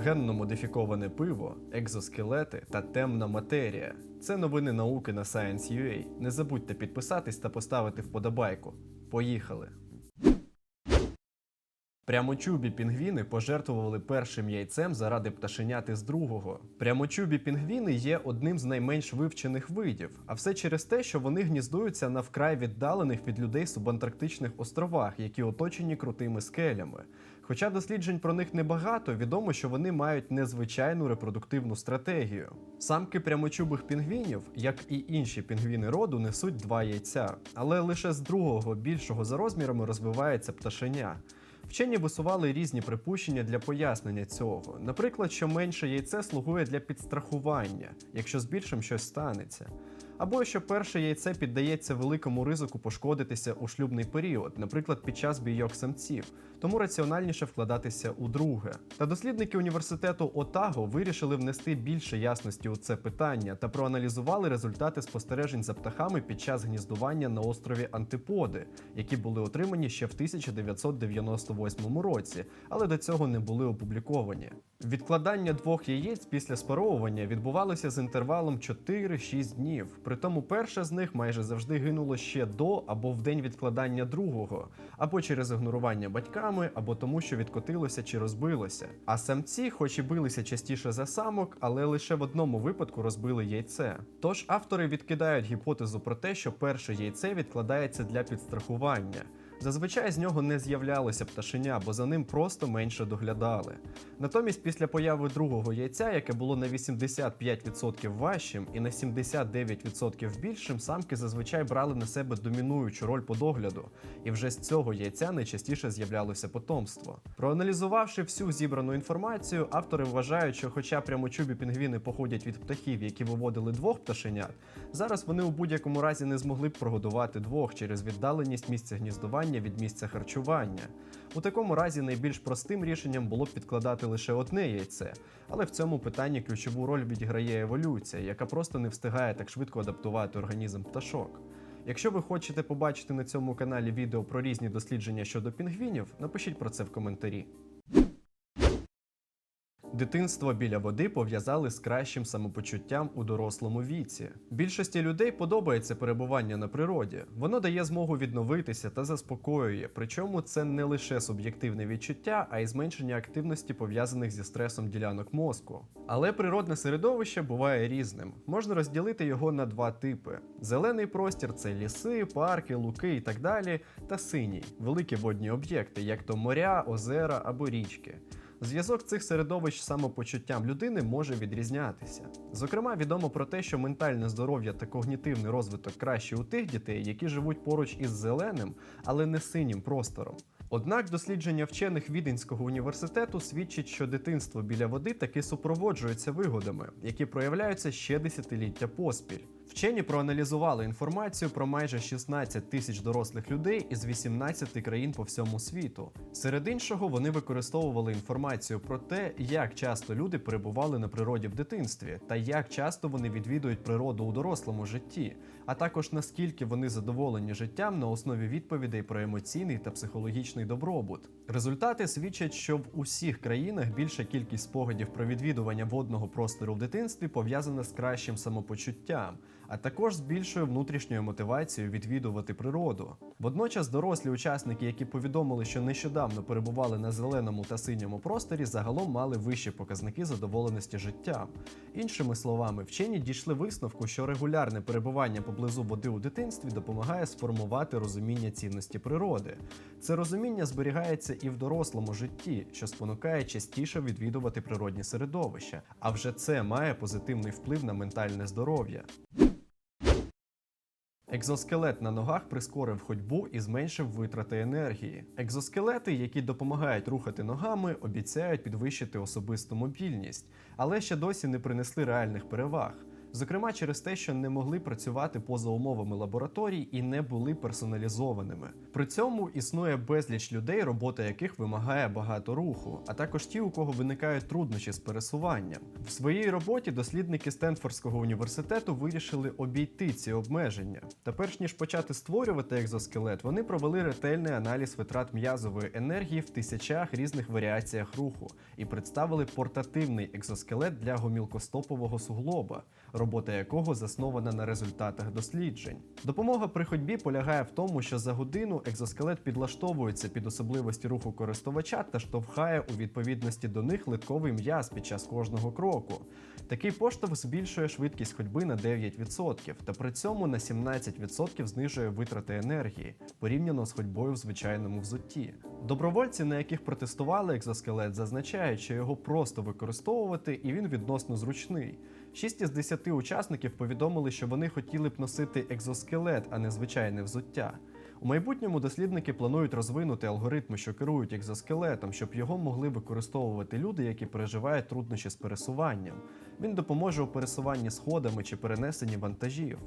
генно модифіковане пиво, екзоскелети та темна матерія. Це новини науки на Science.ua. Не забудьте підписатись та поставити вподобайку. Поїхали! Прямочубі пінгвіни пожертвували першим яйцем заради пташеняти з другого. Прямочубі пінгвіни є одним з найменш вивчених видів, а все через те, що вони гніздуються на вкрай віддалених від людей субантарктичних островах, які оточені крутими скелями. Хоча досліджень про них небагато, відомо, що вони мають незвичайну репродуктивну стратегію. Самки прямочубих пінгвінів, як і інші пінгвіни роду, несуть два яйця, але лише з другого більшого за розмірами розвивається пташеня. Вчені висували різні припущення для пояснення цього. Наприклад, що менше яйце слугує для підстрахування, якщо з більшим щось станеться. Або що перше яйце піддається великому ризику пошкодитися у шлюбний період, наприклад, під час бійок самців, тому раціональніше вкладатися у друге. Та дослідники університету Отаго вирішили внести більше ясності у це питання та проаналізували результати спостережень за птахами під час гніздування на острові Антиподи, які були отримані ще в 1998 році, але до цього не були опубліковані. Відкладання двох яєць після спаровування відбувалося з інтервалом 4-6 днів. Притому перше з них майже завжди гинуло ще до або в день відкладання другого, або через ігнорування батьками, або тому, що відкотилося чи розбилося. А самці, хоч і билися частіше за самок, але лише в одному випадку розбили яйце. Тож автори відкидають гіпотезу про те, що перше яйце відкладається для підстрахування. Зазвичай з нього не з'являлося пташеня, бо за ним просто менше доглядали. Натомість, після появи другого яйця, яке було на 85% важчим і на 79% більшим, самки зазвичай брали на себе домінуючу роль по догляду, і вже з цього яйця найчастіше з'являлося потомство. Проаналізувавши всю зібрану інформацію, автори вважають, що, хоча прямочубі пінгвіни походять від птахів, які виводили двох пташенят, зараз вони у будь-якому разі не змогли б прогодувати двох через віддаленість місця гніздування від місця харчування. У такому разі найбільш простим рішенням було б підкладати лише одне яйце, але в цьому питанні ключову роль відіграє еволюція, яка просто не встигає так швидко адаптувати організм пташок. Якщо ви хочете побачити на цьому каналі відео про різні дослідження щодо пінгвінів, напишіть про це в коментарі. Дитинство біля води пов'язали з кращим самопочуттям у дорослому віці. Більшості людей подобається перебування на природі. Воно дає змогу відновитися та заспокоює. Причому це не лише суб'єктивне відчуття, а й зменшення активності пов'язаних зі стресом ділянок мозку. Але природне середовище буває різним. Можна розділити його на два типи: зелений простір це ліси, парки, луки і так далі, та синій великі водні об'єкти, як то моря, озера або річки. Зв'язок цих середовищ самопочуттям людини може відрізнятися. Зокрема, відомо про те, що ментальне здоров'я та когнітивний розвиток краще у тих дітей, які живуть поруч із зеленим, але не синім простором. Однак дослідження вчених Віденського університету свідчить, що дитинство біля води таки супроводжується вигодами, які проявляються ще десятиліття поспіль. Вчені проаналізували інформацію про майже 16 тисяч дорослих людей із 18 країн по всьому світу. Серед іншого, вони використовували інформацію про те, як часто люди перебували на природі в дитинстві, та як часто вони відвідують природу у дорослому житті, а також наскільки вони задоволені життям на основі відповідей про емоційний та психологічний добробут. Результати свідчать, що в усіх країнах більша кількість спогадів про відвідування водного простору в дитинстві пов'язана з кращим самопочуттям а також з більшою внутрішньою мотивацією відвідувати природу. Водночас дорослі учасники, які повідомили, що нещодавно перебували на зеленому та синьому просторі, загалом мали вищі показники задоволеності життям. Іншими словами, вчені дійшли висновку, що регулярне перебування поблизу води у дитинстві допомагає сформувати розуміння цінності природи. Це розуміння зберігається і в дорослому житті, що спонукає частіше відвідувати природні середовища, а вже це має позитивний вплив на ментальне здоров'я. Екзоскелет на ногах прискорив ходьбу і зменшив витрати енергії. Екзоскелети, які допомагають рухати ногами, обіцяють підвищити особисту мобільність, але ще досі не принесли реальних переваг. Зокрема, через те, що не могли працювати поза умовами лабораторій і не були персоналізованими. При цьому існує безліч людей, робота яких вимагає багато руху, а також ті, у кого виникають труднощі з пересуванням. В своїй роботі дослідники Стенфордського університету вирішили обійти ці обмеження. Та перш ніж почати створювати екзоскелет, вони провели ретельний аналіз витрат м'язової енергії в тисячах різних варіаціях руху і представили портативний екзоскелет для гомілкостопового суглоба, робота якого заснована на результатах досліджень. Допомога при ходьбі полягає в тому, що за годину екзоскелет підлаштовується під особливості руху користувача та штовхає у відповідності до них литковий м'яз під час кожного кроку. Такий поштовх збільшує швидкість ходьби на 9%, та при цьому на 17% знижує витрати енергії порівняно з ходьбою в звичайному взутті. Добровольці, на яких протестували екзоскелет, зазначають, що його просто використовувати і він відносно зручний. Шість із 10 учасників повідомили, що вони хотіли б носити екзоскелет, а не звичайне взуття. У майбутньому дослідники планують розвинути алгоритми, що керують екзоскелетом, щоб його могли використовувати люди, які переживають труднощі з пересуванням. Він допоможе у пересуванні сходами чи перенесенні вантажів.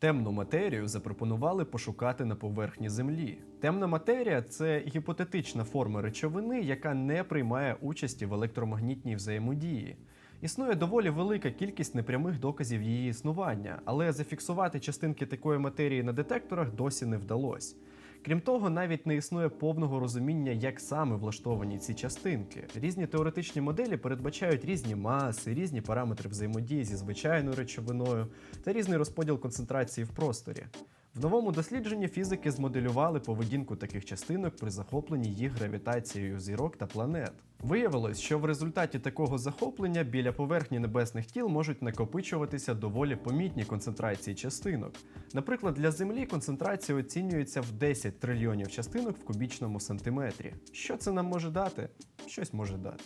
Темну матерію запропонували пошукати на поверхні Землі. Темна матерія це гіпотетична форма речовини, яка не приймає участі в електромагнітній взаємодії. Існує доволі велика кількість непрямих доказів її існування, але зафіксувати частинки такої матерії на детекторах досі не вдалося. Крім того, навіть не існує повного розуміння, як саме влаштовані ці частинки. Різні теоретичні моделі передбачають різні маси, різні параметри взаємодії зі звичайною речовиною та різний розподіл концентрації в просторі. В новому дослідженні фізики змоделювали поведінку таких частинок при захопленні їх гравітацією зірок та планет. Виявилось, що в результаті такого захоплення біля поверхні небесних тіл можуть накопичуватися доволі помітні концентрації частинок. Наприклад, для Землі концентрація оцінюється в 10 трильйонів частинок в кубічному сантиметрі. Що це нам може дати? Щось може дати.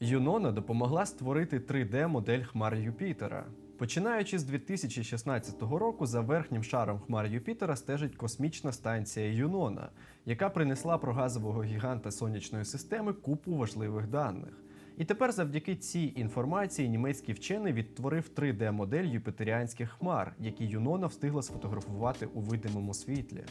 Юнона допомогла створити 3D-модель хмар Юпітера. Починаючи з 2016 року, за верхнім шаром хмар Юпітера стежить космічна станція Юнона, яка принесла про газового гіганта сонячної системи купу важливих даних. І тепер, завдяки цій інформації, німецький вчений відтворив 3D-модель юпітеріанських хмар, які Юнона встигла сфотографувати у видимому світлі.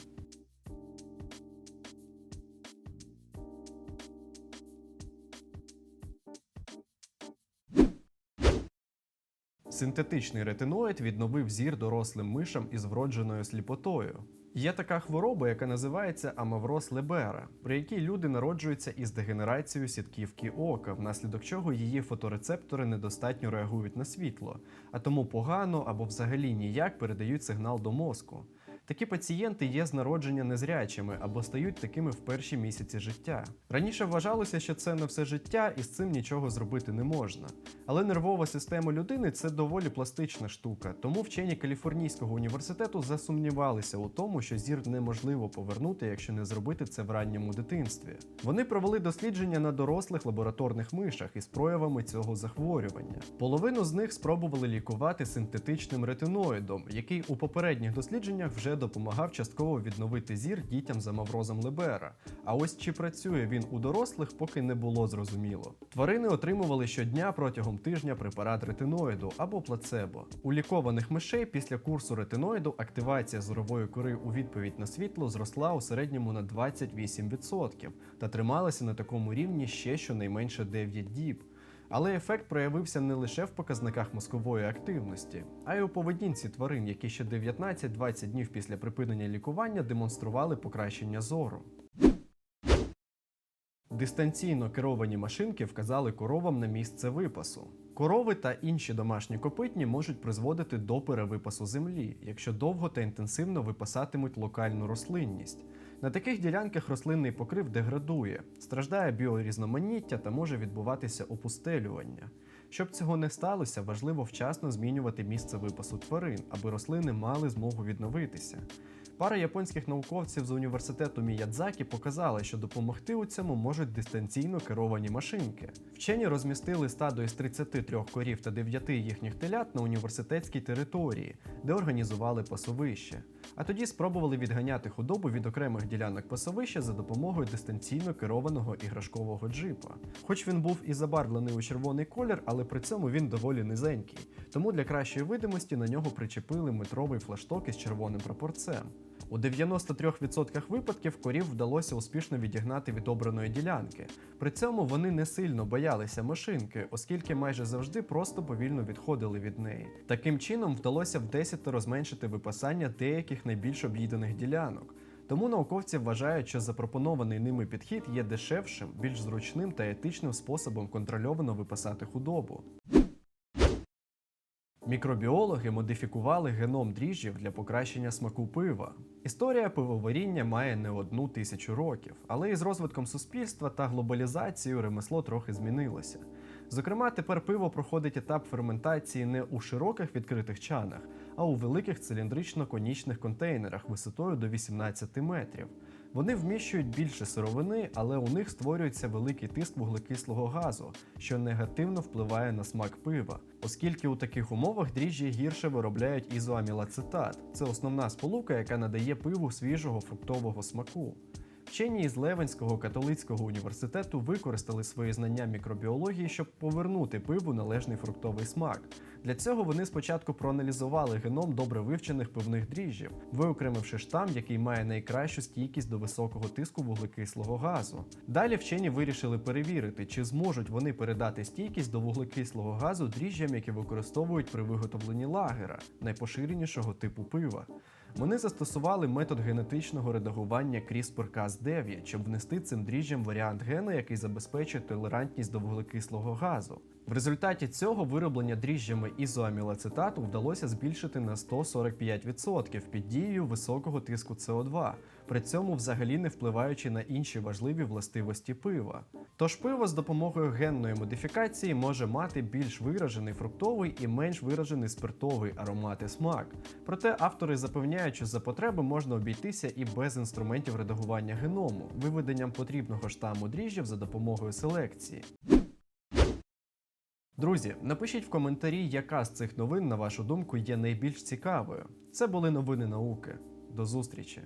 Синтетичний ретиноїд відновив зір дорослим мишам із вродженою сліпотою. Є така хвороба, яка називається амавроз Лебера, при якій люди народжуються із дегенерацією сітківки ока, внаслідок чого її фоторецептори недостатньо реагують на світло, а тому погано або взагалі ніяк передають сигнал до мозку. Такі пацієнти є з народження незрячими або стають такими в перші місяці життя. Раніше вважалося, що це на все життя і з цим нічого зробити не можна. Але нервова система людини це доволі пластична штука, тому вчені Каліфорнійського університету засумнівалися у тому, що зір неможливо повернути, якщо не зробити це в ранньому дитинстві. Вони провели дослідження на дорослих лабораторних мишах із проявами цього захворювання. Половину з них спробували лікувати синтетичним ретиноїдом, який у попередніх дослідженнях вже допомагав частково відновити зір дітям за маврозом Лебера. А ось чи працює він у дорослих, поки не було зрозуміло. Тварини отримували щодня протягом тижня препарат ретиноїду або плацебо. У лікованих мишей після курсу ретиноїду активація зорової кори у відповідь на світло зросла у середньому на 28% та трималася на такому рівні ще щонайменше 9 діб. Але ефект проявився не лише в показниках мозкової активності, а й у поведінці тварин, які ще 19-20 днів після припинення лікування демонстрували покращення зору. Дистанційно керовані машинки вказали коровам на місце випасу. Корови та інші домашні копитні можуть призводити до перевипасу землі, якщо довго та інтенсивно випасатимуть локальну рослинність. На таких ділянках рослинний покрив деградує, страждає біорізноманіття та може відбуватися опустелювання. Щоб цього не сталося, важливо вчасно змінювати місце випасу тварин, аби рослини мали змогу відновитися. Пара японських науковців з університету Міядзакі показала, що допомогти у цьому можуть дистанційно керовані машинки. Вчені розмістили стадо із 33 корів та 9 їхніх телят на університетській території, де організували пасовище. А тоді спробували відганяти худобу від окремих ділянок пасовища за допомогою дистанційно керованого іграшкового джипа. Хоч він був і забарвлений у червоний колір, але при цьому він доволі низенький. Тому для кращої видимості на нього причепили метровий флашток із червоним прапорцем. У 93% випадків корів вдалося успішно відігнати від обраної ділянки. При цьому вони не сильно боялися машинки, оскільки майже завжди просто повільно відходили від неї. Таким чином вдалося в 10 розменшити випасання деяких найбільш об'їдених ділянок. Тому науковці вважають, що запропонований ними підхід є дешевшим, більш зручним та етичним способом контрольовано випасати худобу. Мікробіологи модифікували геном дріжджів для покращення смаку пива. Історія пивоваріння має не одну тисячу років, але із розвитком суспільства та глобалізацією ремесло трохи змінилося. Зокрема, тепер пиво проходить етап ферментації не у широких відкритих чанах, а у великих циліндрично-конічних контейнерах висотою до 18 метрів. Вони вміщують більше сировини, але у них створюється великий тиск вуглекислого газу, що негативно впливає на смак пива, оскільки у таких умовах дріжджі гірше виробляють ізоамілацетат. Це основна сполука, яка надає пиву свіжого фруктового смаку. Вчені із Левенського католицького університету використали свої знання мікробіології, щоб повернути пиву належний фруктовий смак. Для цього вони спочатку проаналізували геном добре вивчених пивних дріжджів, виокремивши штам, який має найкращу стійкість до високого тиску вуглекислого газу. Далі вчені вирішили перевірити, чи зможуть вони передати стійкість до вуглекислого газу дріжджам, які використовують при виготовленні лагера, найпоширенішого типу пива. Вони застосували метод генетичного редагування CRISPR-Cas9, щоб внести цим дріжджам варіант гена, який забезпечує толерантність до вуглекислого газу. В результаті цього вироблення дріжджами ізоамілацетату вдалося збільшити на 145% під дією високого тиску СО2, при цьому взагалі не впливаючи на інші важливі властивості пива. Тож пиво з допомогою генної модифікації може мати більш виражений фруктовий і менш виражений спиртовий аромат і смак. Проте автори запевняють, що за потреби можна обійтися і без інструментів редагування геному, виведенням потрібного штаму дріжджів за допомогою селекції. Друзі, напишіть в коментарі, яка з цих новин, на вашу думку, є найбільш цікавою. Це були новини науки. До зустрічі!